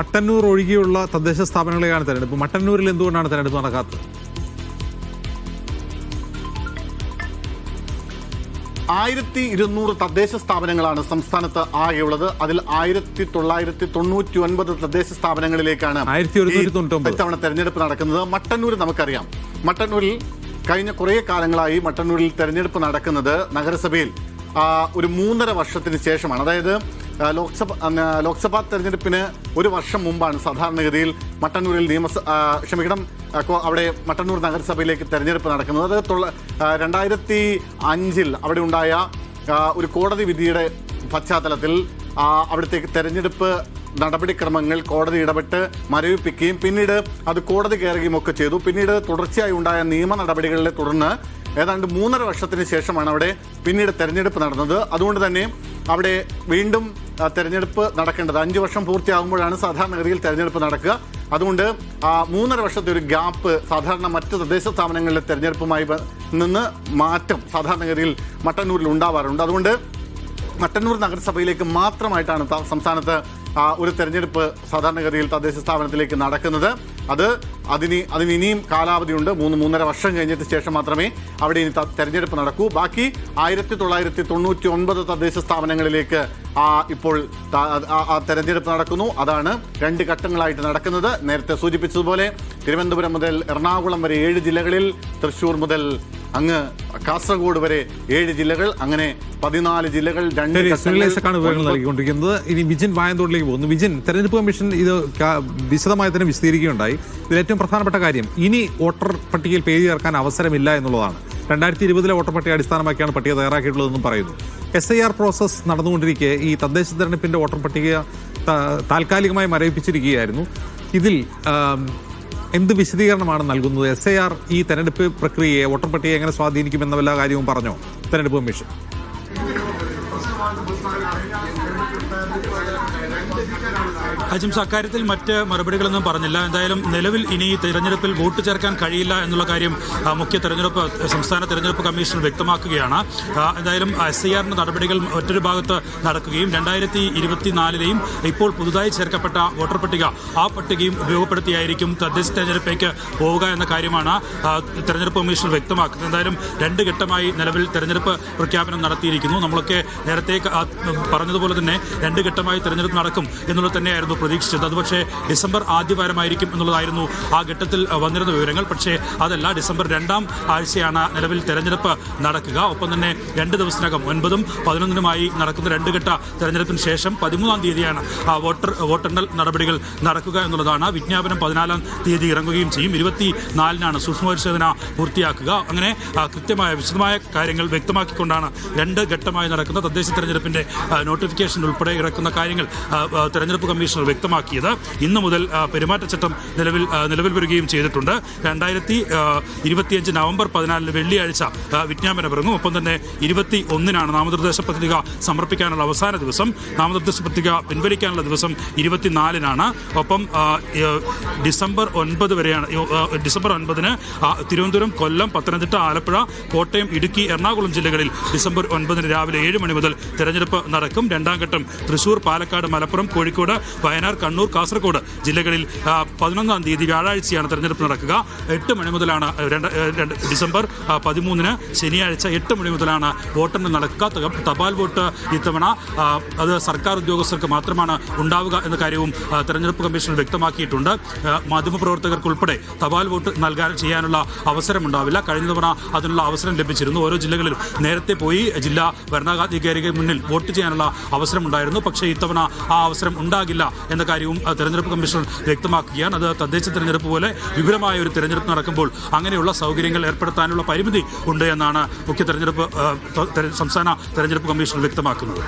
മട്ടന്നൂർ ഒഴികെയുള്ള തദ്ദേശ സ്ഥാപനങ്ങളെയാണ് തെരഞ്ഞെടുപ്പ്. മട്ടന്നൂരിൽ എന്തുകൊണ്ടാണ് തെരഞ്ഞെടുപ്പ് നടക്കാത്തത്? ആയിരത്തി ഇരുന്നൂറ് തദ്ദേശ സ്ഥാപനങ്ങളാണ് സംസ്ഥാനത്ത് ആകെയുള്ളത്. അതിൽ ആയിരത്തി തൊള്ളായിരത്തി തൊണ്ണൂറ്റി ഒൻപത് തദ്ദേശ സ്ഥാപനങ്ങളിലേക്കാണ് ഇത്തവണ തെരഞ്ഞെടുപ്പ് നടക്കുന്നത്. മട്ടന്നൂർ നമുക്കറിയാം. മട്ടന്നൂരിൽ കഴിഞ്ഞ കുറേ കാലങ്ങളായി മട്ടന്നൂരിൽ തെരഞ്ഞെടുപ്പ് നടക്കുന്നത് നഗരസഭയിൽ. ഒരു മൂന്നര വർഷത്തിന് ശേഷമാണ്. അതായത് ലോക്സഭ ലോക്സഭാ തെരഞ്ഞെടുപ്പിന് ഒരു വർഷം മുമ്പാണ് സാധാരണഗതിയിൽ മട്ടന്നൂരിൽ നിയമസ ക്ഷമിക്കണം അവിടെ മട്ടന്നൂർ നഗരസഭയിലേക്ക് തെരഞ്ഞെടുപ്പ് നടക്കുന്നത്. അത് തൊള്ള- രണ്ടായിരത്തി അഞ്ചിൽ അവിടെ ഉണ്ടായ ഒരു കോടതി വിധിയുടെ പശ്ചാത്തലത്തിൽ അവിടത്തേക്ക് അവിടുത്തെ തെരഞ്ഞെടുപ്പ് നടപടിക്രമങ്ങൾ കോടതി ഇടപെട്ട് മരവിപ്പിക്കുകയും പിന്നീട് അത് കോടതി കയറുകയും ഒക്കെ ചെയ്തു. പിന്നീട് തുടർച്ചയായി ഉണ്ടായ നിയമ നടപടികളിലെ തുടർന്ന് ഏതാണ്ട് മൂന്നര വർഷത്തിന് ശേഷമാണ് അവിടെ പിന്നീട് തെരഞ്ഞെടുപ്പ് നടന്നത്. അതുകൊണ്ട് തന്നെ അവിടെ വീണ്ടും തെരഞ്ഞെടുപ്പ് നടക്കേണ്ടത്. അഞ്ച് വർഷം പൂർത്തിയാകുമ്പോഴാണ് സാധാരണഗതിയിൽ തെരഞ്ഞെടുപ്പ് നടക്കുക. അതുകൊണ്ട് മൂന്നര വർഷത്തെ ഒരു ഗ്യാപ്പ് സാധാരണ മറ്റ് തദ്ദേശ സ്ഥാപനങ്ങളിലെ തെരഞ്ഞെടുപ്പുമായി നിന്ന് മാറ്റം സാധാരണഗതിയിൽ മട്ടന്നൂരിൽ ഉണ്ടാവാറുണ്ട്. അതുകൊണ്ട് മട്ടന്നൂർ നഗരസഭയിലേക്ക് മാത്രമായിട്ടാണ് സംസ്ഥാനത്ത് ഒരു തെരഞ്ഞെടുപ്പ് സാധാരണഗതിയിൽ തദ്ദേശ സ്ഥാപനത്തിലേക്ക് നടക്കുന്നത്. അത് അതിന് അതിന് ഇനിയും കാലാവധിയുണ്ട് മൂന്ന് മൂന്നര വർഷം കഴിഞ്ഞതിന് ശേഷം മാത്രമേ അവിടെ ഇനി തെരഞ്ഞെടുപ്പ് നടക്കൂ. ബാക്കി ആയിരത്തി തൊള്ളായിരത്തി തൊണ്ണൂറ്റി ഒൻപത് തദ്ദേശ സ്ഥാപനങ്ങളിലേക്ക് ആ, ഇപ്പോൾ ആ- തെരഞ്ഞെടുപ്പ് നടക്കുന്നു. അതാണ് രണ്ട് ഘട്ടങ്ങളായിട്ട് നടക്കുന്നത്. നേരത്തെ സൂചിപ്പിച്ചതുപോലെ തിരുവനന്തപുരം മുതൽ എറണാകുളം വരെ ഏഴ് ജില്ലകളിൽ തൃശൂർ മുതൽ അങ്ങ് കാസർഗോഡ് വരെ ഏഴ് ജില്ലകൾ അങ്ങനെ പതിനാല് ജില്ലകൾ രണ്ട് സുനിലേശക്കാണ് വിവരങ്ങൾ നൽകിക്കൊണ്ടിരിക്കുന്നത്. ഇനി വിജിൻ വായന്തോട്ടിലേക്ക് പോകുന്നു. വിജിൻ തെരഞ്ഞെടുപ്പ് കമ്മീഷൻ ഇത് വിശദമായി തന്നെ വിശദീകരിക്കുകയുണ്ടായി. ഇതിൽ ഏറ്റവും പ്രധാനപ്പെട്ട കാര്യം ഇനി വോട്ടർ പട്ടികയിൽ പേര് ചേർക്കാൻ അവസരമില്ല എന്നുള്ളതാണ്. രണ്ടായിരത്തി ഇരുപതിലെ വോട്ടർ പട്ടിക അടിസ്ഥാനമാക്കിയാണ് പട്ടിക തയ്യാറാക്കിയിട്ടുള്ളതെന്നും പറയുന്നു. എസ് ഐ ആർ പ്രോസസ് നടന്നുകൊണ്ടിരിക്കെ ഈ തദ്ദേശ തെരഞ്ഞെടുപ്പിന്റെ വോട്ടർ പട്ടിക താൽക്കാലികമായി മരവിപ്പിച്ചിരിക്കുകയായിരുന്നു. ഇതിൽ എന്ത് വിശദീകരണമാണ് നൽകുന്നത്? എസ് എ ആർ ഈ തെരഞ്ഞെടുപ്പ് പ്രക്രിയയെ വോട്ടർ എങ്ങനെ എങ്ങനെ സ്വാധീനിക്കുമെന്ന വല്ല കാര്യവും പറഞ്ഞോ? തെരഞ്ഞെടുപ്പ് കമ്മീഷൻ. അജിംസ് അക്കാര്യത്തിൽ മറ്റ് മറുപടികളൊന്നും പറഞ്ഞില്ല. എന്തായാലും നിലവിൽ ഇനി തിരഞ്ഞെടുപ്പിൽ വോട്ട് ചേർക്കാൻ കഴിയില്ല എന്നുള്ള കാര്യം മുഖ്യ തെരഞ്ഞെടുപ്പ് സംസ്ഥാന തെരഞ്ഞെടുപ്പ് കമ്മീഷൻ വ്യക്തമാക്കുകയാണ്. എന്തായാലും എസ് ഐ ആറിന്റെ നടപടികൾ മറ്റൊരു ഭാഗത്ത് നടക്കുകയും രണ്ടായിരത്തി ഇരുപത്തിനാലിലെയും ഇപ്പോൾ പുതുതായി ചേർക്കപ്പെട്ട വോട്ടർ പട്ടിക ആ പട്ടികയും ഉപയോഗപ്പെടുത്തിയായിരിക്കും തദ്ദേശ തെരഞ്ഞെടുപ്പിലേക്ക് പോവുക എന്ന കാര്യമാണ് തെരഞ്ഞെടുപ്പ് കമ്മീഷൻ വ്യക്തമാക്കുന്നത്. എന്തായാലും രണ്ട് ഘട്ടമായി നിലവിൽ തെരഞ്ഞെടുപ്പ് പ്രഖ്യാപനം നടത്തിയിരിക്കുന്നു. നമ്മളൊക്കെ നേരത്തെ പറഞ്ഞതുപോലെ തന്നെ രണ്ട് ഘട്ടമായി തെരഞ്ഞെടുപ്പ് നടക്കും. എന്നുള്ളത് തന്നെയായിരുന്നു പ്രതീക്ഷിച്ചത്. അത് പക്ഷേ ഡിസംബർ ആദ്യവാരമായിരിക്കും എന്നുള്ളതായിരുന്നു ആ ഘട്ടത്തിൽ വന്നിരുന്ന വിവരങ്ങൾ. പക്ഷേ അതല്ല ഡിസംബർ രണ്ടാം ആഴ്ചയാണ് നിലവിൽ തെരഞ്ഞെടുപ്പ് നടക്കുക. ഒപ്പം തന്നെ രണ്ട് ദിവസത്തിനകം ഒൻപതും പതിനൊന്നിനുമായി നടക്കുന്ന രണ്ട് ഘട്ട തെരഞ്ഞെടുപ്പിന് ശേഷം പതിമൂന്നാം തീയതിയാണ് ആ വോട്ടർ വോട്ടെണ്ണൽ നടപടികൾ നടക്കുക എന്നുള്ളതാണ്. വിജ്ഞാപനം പതിനാലാം തീയതി ഇറങ്ങുകയും ചെയ്യും. ഇരുപത്തി നാലിനാണ് സൂക്ഷ്മപരിശോധന പൂർത്തിയാക്കുക. അങ്ങനെ കൃത്യമായ വിശദമായ കാര്യങ്ങൾ വ്യക്തമാക്കിക്കൊണ്ടാണ് രണ്ട് ഘട്ടമായി നടക്കുന്ന തദ്ദേശ തെരഞ്ഞെടുപ്പിന്റെ നോട്ടിഫിക്കേഷൻ ഉൾപ്പെടെ ഇറക്കുന്ന കാര്യങ്ങൾ തെരഞ്ഞെടുപ്പ് കമ്മീഷണർ വ്യക്തമാക്കിയത്. ഇന്ന് മുതൽ പെരുമാറ്റച്ചട്ടം നിലവിൽ നിലവിൽ വരികയും ചെയ്തിട്ടുണ്ട്. രണ്ടായിരത്തി ഇരുപത്തിയഞ്ച് നവംബർ പതിനാലിന് വെള്ളിയാഴ്ച വിജ്ഞാപനം ഇറങ്ങും ഒപ്പം തന്നെ ഇരുപത്തി ഒന്നിനാണ് നാമനിർദ്ദേശ പത്രിക സമർപ്പിക്കാനുള്ള അവസാന ദിവസം. നാമനിർദ്ദേശ പത്രിക പിൻവലിക്കാനുള്ള ദിവസം ഇരുപത്തിനാലിനാണ്. ഒപ്പം ഡിസംബർ ഒൻപത് വരെയാണ് ഡിസംബർ ഒൻപതിന് തിരുവനന്തപുരം കൊല്ലം പത്തനംതിട്ട ആലപ്പുഴ കോട്ടയം ഇടുക്കി എറണാകുളം ജില്ലകളിൽ ഡിസംബർ ഒൻപതിന് രാവിലെ ഏഴ് മണി മുതൽ തെരഞ്ഞെടുപ്പ് നടക്കും. രണ്ടാം ഘട്ടം തൃശൂർ പാലക്കാട് മലപ്പുറം കോഴിക്കോട് വയനാട് കണ്ണൂർ കാസർഗോഡ് ജില്ലകളിൽ പതിനൊന്നാം തീയതി വ്യാഴാഴ്ചയാണ് തെരഞ്ഞെടുപ്പ് നടക്കുക. എട്ട് മണി മുതലാണ് രണ്ട് ഡിസംബർ പതിമൂന്നിന് ശനിയാഴ്ച എട്ട് മണി മുതലാണ് വോട്ടെണ്ണൽ നടക്കുക. തപാൽ വോട്ട് ഇത്തവണ അത് സർക്കാർ ഉദ്യോഗസ്ഥർക്ക് മാത്രമാണ് ഉണ്ടാവുക എന്ന കാര്യവും തെരഞ്ഞെടുപ്പ് കമ്മീഷൻ വ്യക്തമാക്കിയിട്ടുണ്ട്. മാധ്യമപ്രവർത്തകർക്കുൾപ്പെടെ തപാൽ വോട്ട് നൽകാൻ ചെയ്യാനുള്ള അവസരമുണ്ടാവില്ല. കഴിഞ്ഞ തവണ അതിനുള്ള അവസരം ലഭിച്ചിരുന്നു. ഓരോ ജില്ലകളിലും നേരത്തെ പോയി ജില്ലാ ഭരണാധികാരിക്ക് മുന്നിൽ വോട്ട് ചെയ്യാനുള്ള അവസരമുണ്ടായിരുന്നു. പക്ഷേ ഇത്തവണ ആ അവസരം ഉണ്ടാകില്ല എന്ന കാര്യവും തെരഞ്ഞെടുപ്പ് കമ്മീഷൻ വ്യക്തമാക്കുകയാണ്. അത് തദ്ദേശ തെരഞ്ഞെടുപ്പ് പോലെ വിപുലമായ ഒരു തെരഞ്ഞെടുപ്പ് നടക്കുമ്പോൾ അങ്ങനെയുള്ള സൗകര്യങ്ങൾ ഏർപ്പെടുത്താനുള്ള പരിമിതി ഉണ്ട് എന്നാണ് മുഖ്യ തെരഞ്ഞെടുപ്പ് സംസ്ഥാന തെരഞ്ഞെടുപ്പ് കമ്മീഷൻ വ്യക്തമാക്കുന്നത്.